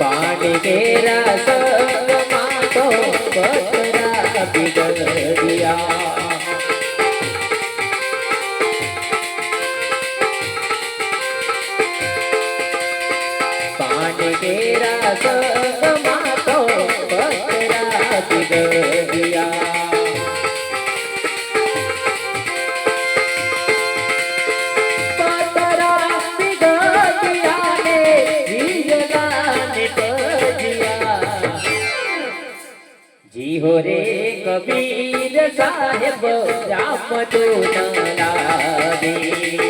પાણી કેરા તો પતરા બિગડિયા જીહો રે કબીર સાહેબ રામ તો ન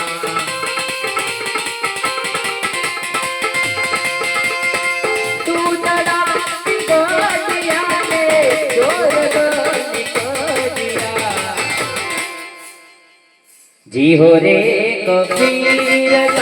जी हो रे कबीर